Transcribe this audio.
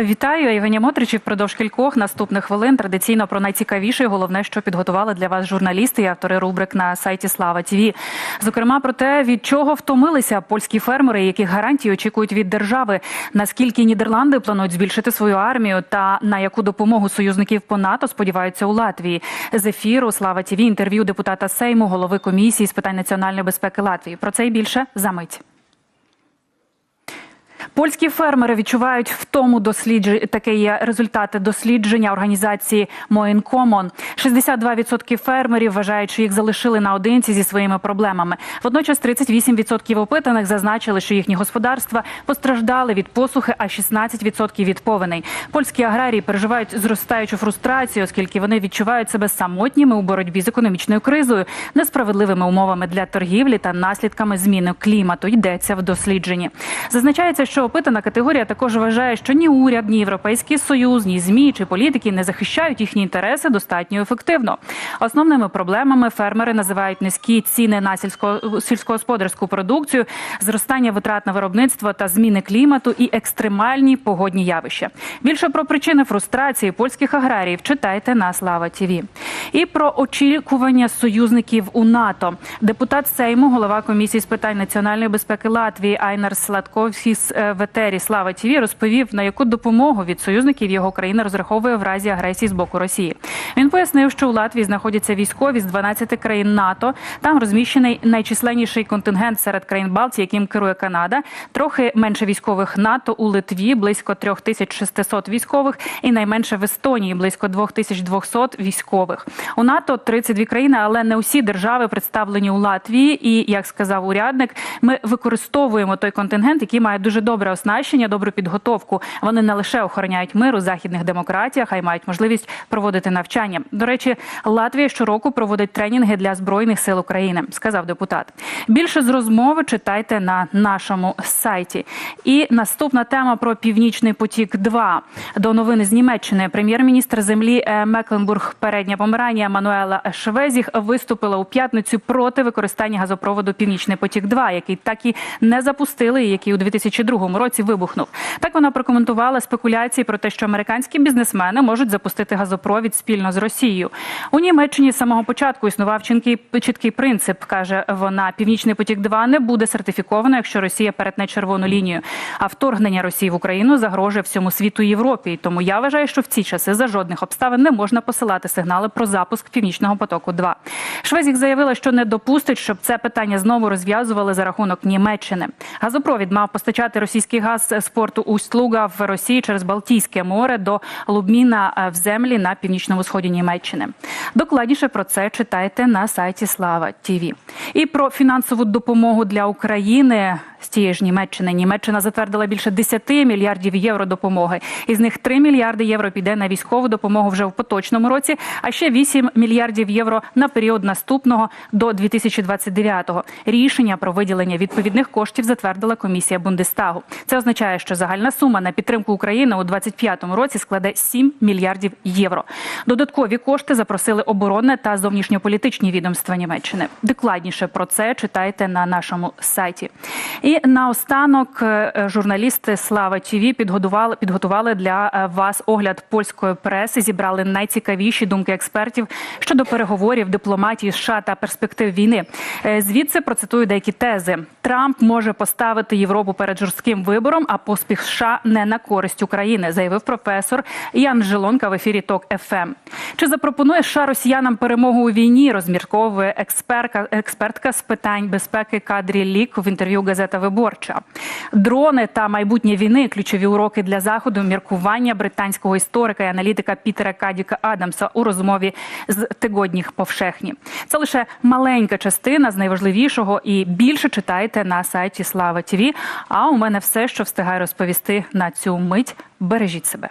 Вітаю, Євгенія Мотрич. І Впродовж кількох наступних хвилин традиційно про найцікавіше і головне, що підготували для вас журналісти і автори рубрик на сайті Слава ТІВІ. Зокрема, про те, від чого втомилися польські фермери, яких гарантій очікують від держави, наскільки Нідерланди планують збільшити свою армію, та на яку допомогу союзників по НАТО сподіваються у Латвії. З ефіру Слава ТІВІ інтерв'ю депутата Сейму, голови комісії з питань національної безпеки Латвії. Про це і більше за мить. Польські фермери відчувають в тому дослідження таке є результати дослідження організації Моїнкомон. 62% фермерів вважають, що їх залишили наодинці зі своїми проблемами. Водночас 38% опитаних зазначили, що їхні господарства постраждали від посухи, а 16% від повеней. Польські аграрії переживають зростаючу фрустрацію, оскільки вони відчувають себе самотніми у боротьбі з економічною кризою, несправедливими умовами для торгівлі та наслідками зміни клімату. Йдеться в дослідженні. Зазначається, що опитана категорія також вважає, що ні уряд, ні європейський союз, ні змі чи політики не захищають їхні інтереси достатньо ефективно. Основними проблемами фермери називають низькі ціни на сільсько сільськогосподарську продукцію, зростання витрат на виробництво та зміни клімату і екстремальні погодні явища. Більше про причини фрустрації польських аграріїв читайте на Слава ТІВІ. І про очікування союзників у НАТО. Депутат Сейму, голова комісії з питань національної безпеки Латвії Айнар Сладковськіс в етері Слава ТІВІ розповів, на яку допомогу від союзників його країна розраховує в разі агресії з боку Росії. Він пояснив, що у Латвії знаходяться військові з 12 країн НАТО. Там розміщений найчисленніший контингент серед країн Балтії, яким керує Канада. Трохи менше військових НАТО у Литві, близько 3600 військових, і найменше в Естонії близько 2200 військових. У НАТО 32 країни, але не усі держави представлені у Латвії. І як сказав урядник, ми використовуємо той контингент, який має дуже добре оснащення, добру підготовку. Вони не лише охороняють мир у західних демократіях, а й мають можливість проводити навчання. До речі, Латвія щороку проводить тренінги для збройних сил України, сказав депутат. Більше з розмови читайте на нашому сайті. І наступна тема про північний потік. 2 до новини з Німеччини. Прем'єр-міністр землі е, Мекленбург, передня Померання Мануела Швезіх виступила у п'ятницю проти використання газопроводу Північний потік. 2 який так і не запустили, і який у 2002 році вибухнув. Так вона прокоментувала спекуляції про те, що американські бізнесмени можуть запустити газопровід спільно з Росією. У Німеччині з самого початку існував чіткий, чіткий принцип, каже вона: Північний потік 2 не буде сертифіковано, якщо Росія перетне червону лінію. А вторгнення Росії в Україну загрожує всьому світу Європі. Тому я вважаю, що в ці часи за жодних обставин не можна посилати сигнали про запуск північного потоку. 2 Швезік заявила, що не допустить, щоб це питання знову розв'язували за рахунок Німеччини. Газопровід мав постачати російський газ з порту Усть-Луга в Росії через Балтійське море до Лубміна в землі на північному сході Німеччини. Докладніше про це читайте на сайті Слава Тіві. І про фінансову допомогу для України з тієї ж Німеччини. Німеччина затвердила більше 10 мільярдів євро допомоги. Із них 3 мільярди євро піде на військову допомогу вже в поточному році, а ще 8 мільярдів євро на період наступного до 2029-го. Рішення про виділення відповідних коштів затвердила комісія Бундестагу. Це означає, що загальна сума на підтримку України у 2025 році складе 7 мільярдів євро. Додаткові кошти запросили оборонне та зовнішньополітичні відомства Німеччини. Докладніше про це читайте на нашому сайті. І наостанок е, журналісти Слава ТІВІ підготували підготували для е, вас огляд польської преси. Зібрали найцікавіші думки експертів щодо переговорів дипломатії США та перспектив війни. Е, Звідси процитую деякі тези. Трамп може поставити Європу перед жорстким вибором, а поспіх США не на користь України, заявив професор Ян Жилонка в ефірі Ток ФМ. Чи запропонує США росіянам перемогу у війні? Розмірковує експертка, експертка з питань безпеки Кадрі Лік в інтерв'ю газета Виборча. Дрони та майбутнє війни ключові уроки для заходу. Міркування британського історика і аналітика Пітера Кадіка Адамса у розмові з тигодніх повшехні. Це лише маленька частина з найважливішого і більше читайте на сайті Слава ТІВІ. А у мене все, що встигаю розповісти на цю мить. Бережіть себе.